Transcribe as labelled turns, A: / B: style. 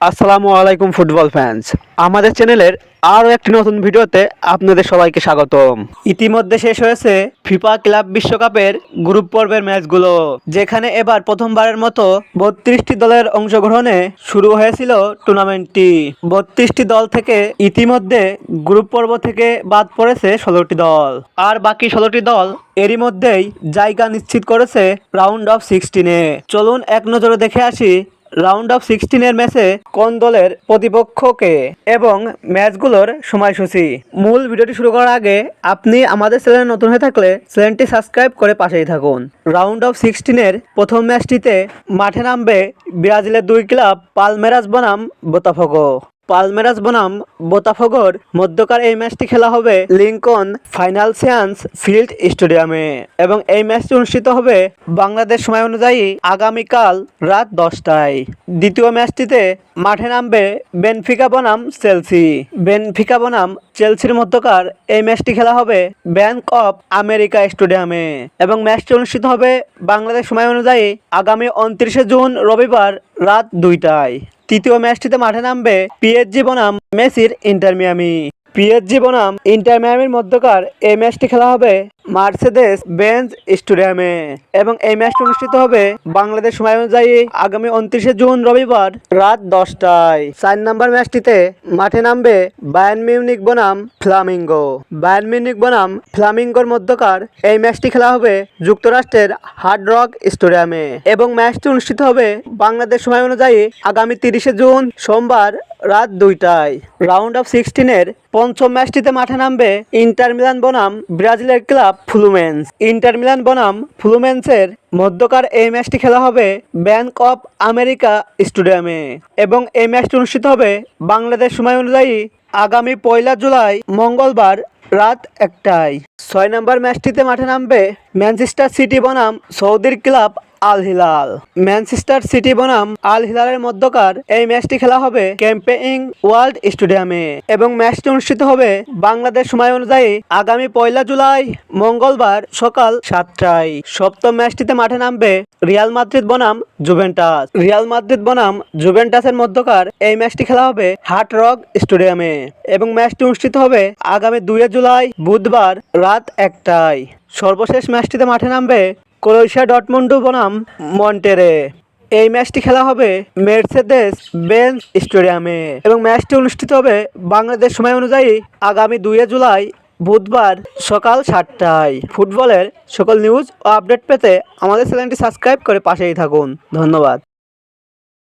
A: আসসালামু আলাইকুম football fans আমাদের চ্যানেলের আরও একটি নতুন ভিডিওতে আপনাদের সবাইকে স্বাগতম। ইতিমধ্যে শেষ হয়েছে ফিফা ক্লাব বিশ্বকাপের গ্রুপ পর্বের ম্যাচগুলো, যেখানে এবার প্রথমবারের মতো বত্রিশটি দলের অংশগ্রহণে শুরু হয়েছিল টুর্নামেন্টটি। বত্রিশটি দল থেকে ইতিমধ্যে গ্রুপ পর্ব থেকে বাদ পড়েছে ষোলোটি দল। আর বাকি ষোলোটি দল এরই মধ্যেই জায়গা নিশ্চিত করেছে রাউন্ড অফ সিক্সটিনে। চলুন এক নজরে দেখে আসি রাউন্ড অফ সিক্সটিনের ম্যাচে কোন দলের প্রতিপক্ষকে এবং ম্যাচগুলোর সময়সূচি। মূল ভিডিওটি শুরু করার আগে আপনি আমাদের চ্যানেলে নতুন হয়ে থাকলে চ্যানেলটি সাবস্ক্রাইব করে পাশেই থাকুন। রাউন্ড অফ সিক্সটিনের প্রথম ম্যাচটিতে মাঠে নামবে ব্রাজিলের দুই ক্লাব পালমেরাস বনাম বোতাফোগো। পালমেরাস বনাম, বোতাফোগোর, মধ্যকার এই ম্যাচটি খেলা হবে লিঙ্কন ফাইনাল সিয়ান্স ফিল্ড স্টেডিয়ামে এবং এই ম্যাচটি অনুষ্ঠিত হবে বাংলাদেশ সময় অনুযায়ী আগামীকাল রাত দশটায়। দ্বিতীয় ম্যাচটিতে মাঠে নামবে বেনফিকা বনাম, চেলসি। বেনফিকা বনাম, চেলসির মধ্যকার এই ম্যাচটি খেলা হবে ব্যাংক অফ আমেরিকা স্টেডিয়ামে এবং ম্যাচটি অনুষ্ঠিত হবে বাংলাদেশ সময় অনুযায়ী আগামী উনত্রিশে জুন রবিবার রাত দুইটায়। তৃতীয় ম্যাচটিতে মাঠে নামবে পিএসজি বনাম মেসির ইন্টার মিয়ামি। পিএসজি বনাম ইন্টার মিয়ামির মধ্যকার এই ম্যাচটি খেলা হবে মার্সেদেস বেঞ্জ স্টেডিয়ামে। এবং এই ম্যাচটি অনুষ্ঠিত হবে বাংলাদেশ সময় অনুযায়ী আগামী উনত্রিশে জুন রবিবার রাত দশটায়। চার নম্বর ম্যাচটিতে মাঠে নামবে বায়ান মিউনিক বনাম ফ্লামিঙ্গো। বায়ান মিউনিক বনাম ফ্লামিঙ্গোর মধ্যকার এই ম্যাচটি খেলা হবে যুক্তরাষ্ট্রের হার্ড রক স্টেডিয়ামে। এবং ম্যাচটি অনুষ্ঠিত হবে বাংলাদেশ সময় অনুযায়ী আগামী তিরিশে জুন সোমবার রাত দুইটায়। রাউন্ড অফ সিক্সটিনের পঞ্চম ম্যাচটিতে মাঠে নামবে ইন্টার মিলান বনাম ব্রাজিলের ক্লাব ফ্লুমেন্স। ইন্টার মিলান বনাম ফ্লুমেন্সের মধ্যকার এই ম্যাচটি খেলা হবে ব্যাংক অফ আমেরিকা স্টেডিয়ামে এবং এই ম্যাচটি অনুষ্ঠিত হবে বাংলাদেশ সময় অনুযায়ী আগামী পয়লা জুলাই মঙ্গলবার রাত একটায়। ছয় নম্বর ম্যাচটিতে মাঠে নামবে ম্যানচেস্টার সিটি বনাম সৌদির club Al Hilal Manchester City বনাম আল হিলালের মধ্যকার এই ম্যাচটি খেলা হবে ক্যাম্পেইং ওয়ার্ল্ড স্টেডিয়ামে এবং ম্যাচটি অনুষ্ঠিত হবে বাংলাদেশ সময় অনুযায়ী আগামী পয়লা জুলাই মঙ্গলবার সকাল সাতটায়। সপ্তম ম্যাচটিতে মাঠে নামবে রিয়াল মাদ্রিদ বনাম জুভেন্টাস। রিয়াল মাদ্রিদ বনাম জুভেন্টাসের মধ্যকার এই ম্যাচটি খেলা হবে হার্ট রক স্টেডিয়ামে এবং ম্যাচটি অনুষ্ঠিত হবে আগামী দুই জুলাই বুধবার রাত একটায়। সর্বশেষ ম্যাচটিতে মাঠে নামবে ক্রোয়েশিয়া ডটমন্ডু বনাম মন্টেরে। এই ম্যাচটি খেলা হবে মের্সেদেস বেঞ্চ স্টেডিয়ামে এবং ম্যাচটি অনুষ্ঠিত হবে বাংলাদেশ সময় অনুযায়ী আগামী দুইয়ে জুলাই বুধবার সকাল সাতটায়। ফুটবলের সকল নিউজ ও আপডেট পেতে আমাদের চ্যানেলটি সাবস্ক্রাইব করে পাশেই থাকুন। ধন্যবাদ।